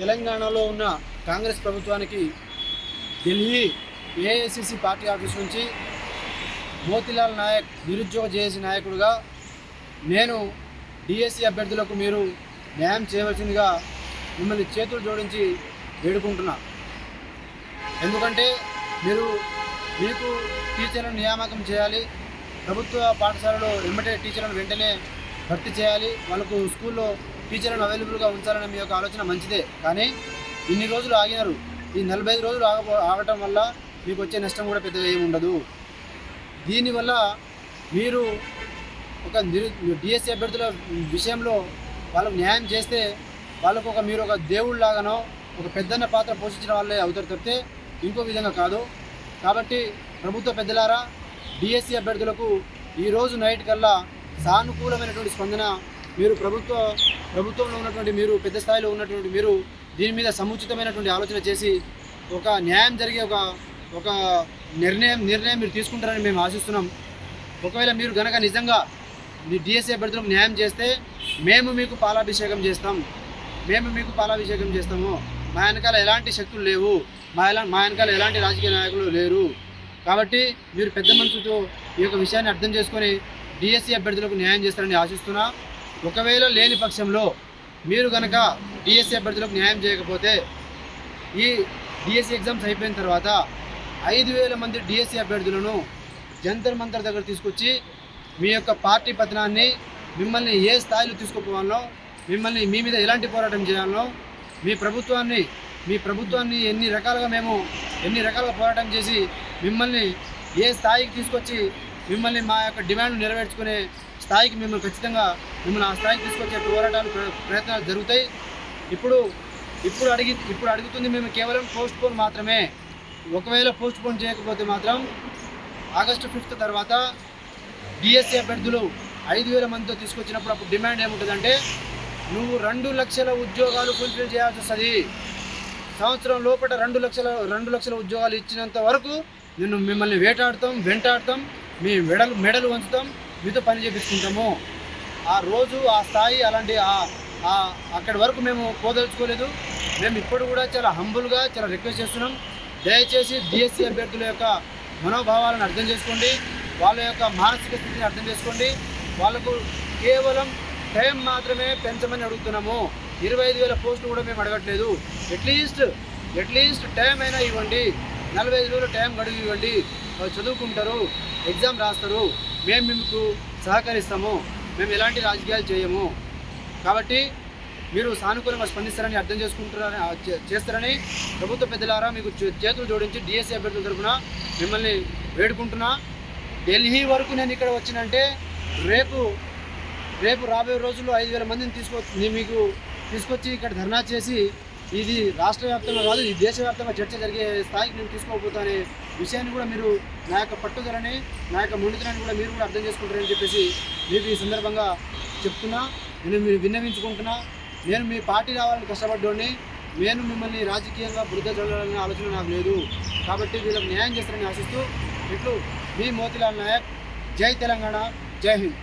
తెలంగాణలో ఉన్న కాంగ్రెస్ ప్రభుత్వానికి ఢిల్లీ ఏఐసిసి పార్టీ ఆఫీస్ నుంచి మోతిలాల్ నాయక్ నిరుద్యోగ జేఏసీ నాయకుడిగా నేను డిఎస్సి అభ్యర్థులకు మీరు న్యాయం చేయవలసిందిగా మిమ్మల్ని చేతులు జోడించి వేడుకుంటున్నా. ఎందుకంటే మీరు మీకు టీచర్లను నియామకం చేయాలి ప్రభుత్వ పాఠశాలలో వెంబటే టీచర్లను వెంటనే భర్తీ చేయాలి వాళ్ళకు స్కూల్లో టీచర్లను అవైలబుల్గా ఉంచాలనే మీ యొక్క ఆలోచన మంచిదే. కానీ ఇన్ని రోజులు ఆగినారు. ఈ నలభై ఐదు రోజులు ఆగ ఆగటం వల్ల మీకు వచ్చే నష్టం కూడా పెద్దగా ఏమి ఉండదు. దీనివల్ల మీరు ఒక నిరు డిఎస్సీ అభ్యర్థుల విషయంలో వాళ్ళకు న్యాయం చేస్తే వాళ్ళకు ఒక మీరు ఒక దేవుళ్ళలాగానో ఒక పెద్దన్న పాత్ర పోషించిన వాళ్ళే అవుతారు తప్పితే ఇంకో విధంగా కాదు. కాబట్టి ప్రభుత్వ పెద్దలారా డిఎస్సీ అభ్యర్థులకు ఈరోజు నైట్ కల్లా సానుకూలమైనటువంటి స్పందన మీరు ప్రభుత్వ ప్రభుత్వంలో ఉన్నటువంటి మీరు పెద్ద స్థాయిలో ఉన్నటువంటి మీరు దీని మీద సముచితమైనటువంటి ఆలోచన చేసి ఒక న్యాయం జరిగే ఒక ఒక నిర్ణయం నిర్ణయం మీరు తీసుకుంటారని మేము ఆశిస్తున్నాం. ఒకవేళ మీరు గనక నిజంగా మీ డిఎస్ఏ అభ్యర్థులకు న్యాయం చేస్తే మేము మీకు పాలాభిషేకం చేస్తాం. మేము మీకు పాలాభిషేకం చేస్తాము. మా వెనకాల ఎలాంటి శక్తులు లేవు. మా ఎలా మా వెనకాల ఎలాంటి రాజకీయ నాయకులు లేరు. కాబట్టి మీరు పెద్ద మనుషులతో ఈ యొక్క విషయాన్ని అర్థం చేసుకొని డిఎస్సీ అభ్యర్థులకు న్యాయం చేస్తారని ఆశిస్తున్నా. ఒకవేళ లేని పక్షంలో మీరు కనుక డిఎస్సీ అభ్యర్థులకు న్యాయం చేయకపోతే ఈ డిఎస్సి ఎగ్జామ్స్ అయిపోయిన తర్వాత ఐదు వేల మంది డిఎస్సి అభ్యర్థులను జంతర్ మంతర్ దగ్గర తీసుకొచ్చి మీ యొక్క పార్టీ పతనాన్ని మిమ్మల్ని ఏ స్థాయిలో తీసుకుపోవాలో మిమ్మల్ని మీ మీద ఎలాంటి పోరాటం చేయాలో మీ ప్రభుత్వాన్ని మీ ప్రభుత్వాన్ని ఎన్ని రకాలుగా మేము ఎన్ని రకాలుగా పోరాటం చేసి మిమ్మల్ని ఏ స్థాయికి తీసుకొచ్చి మిమ్మల్ని మా యొక్క డిమాండ్ నెరవేర్చుకునే స్థాయికి మిమ్మల్ని ఖచ్చితంగా మిమ్మల్ని ఆ స్థాయికి తీసుకొచ్చే పోరాటాలు ప్ర- ప్రయత్నాలు జరుగుతాయి. ఇప్పుడు ఇప్పుడు అడిగి ఇప్పుడు అడుగుతుంది మేము కేవలం పోస్ట్ పోన్ మాత్రమే. ఒకవేళ పోస్ట్ పోన్ చేయకపోతే మాత్రం ఆగస్టు ఫిఫ్త్ తర్వాత డిఎస్సీ అభ్యర్థులు ఐదు వేల మందితో తీసుకొచ్చినప్పుడు అప్పుడు డిమాండ్ ఏముంటుందంటే నువ్వు రెండు లక్షల ఉద్యోగాలు ఫుల్ఫిల్ చేయాల్సి వస్తుంది. సంవత్సరం లోపల రెండు లక్షల రెండు లక్షల ఉద్యోగాలు ఇచ్చినంత వరకు నిన్ను మిమ్మల్ని వేటాడతాం వెంటాడతాం మీ మెడలు మెడలు వంచుతాం మీతో పని చేపించుకుంటాము. ఆ రోజు ఆ స్థాయి అలాంటి ఆ- అక్కడి వరకు మేము పోదలుచుకోలేదు. మేము ఇప్పుడు కూడా చాలా హంబుల్గా చాలా రిక్వెస్ట్ చేస్తున్నాం. దయచేసి డిఎస్సీ అభ్యర్థుల యొక్క మనోభావాలను అర్థం చేసుకోండి. వాళ్ళ యొక్క మానసిక స్థితిని అర్థం చేసుకోండి. వాళ్ళకు కేవలం టైం మాత్రమే పెంచమని అడుగుతున్నాము. ఇరవై ఐదు వేల పోస్టులు కూడా మేము అడగట్లేదు. అట్లీస్ట్ అట్లీస్ట్ టైం అయినా ఇవ్వండి. నలభై ఐదు రోజులు టైం గడువు ఇవ్వండి. వాళ్ళు చదువుకుంటారు ఎగ్జామ్ రాస్తారు. మేము మీకు సహకరిస్తాము. మేము ఎలాంటి రాజకీయాలు చేయము. కాబట్టి మీరు సానుకూలంగా స్పందిస్తారని అర్థం చేసుకుంటారని చేస్తారని ప్రభుత్వ పెద్దలారా మీకు చే- చేతులు జోడించి డిఎస్సీ అభ్యర్థుల తరఫున మిమ్మల్ని వేడుకుంటున్నా. ఢిల్లీ వరకు నేను ఇక్కడ వచ్చినంటే రేపు రేపు రాబోయే రోజుల్లో ఐదు వేల మందిని తీసుకొచ్చి మీకు తీసుకొచ్చి ఇక్కడ ధర్నా చేసి ఇది రాష్ట్ర వ్యాప్తంగా కాదు ఇది దేశవ్యాప్తంగా చర్చ జరిగే స్థాయికి నేను తీసుకోకపోతానే విషయాన్ని కూడా మీరు నా యొక్క పట్టుదలని నా యొక్క మొండితనాన్ని కూడా మీరు కూడా అర్థం చేసుకుంటారని చెప్పేసి మీకు ఈ సందర్భంగా చెప్తున్నా నేను మీరు విన్నవించుకుంటున్నా నేను మీ పార్టీ రావాలని కష్టపడ్డోని నేను మిమ్మల్ని రాజకీయంగా బుద్ధ చల్లాలనే ఆలోచన నాకు లేదు. కాబట్టి వీళ్ళకి న్యాయం చేస్తారని ఆశిస్తూ ఇట్లు మీ మోతిలాల్ నాయక్ జై తెలంగాణ జై హింద్.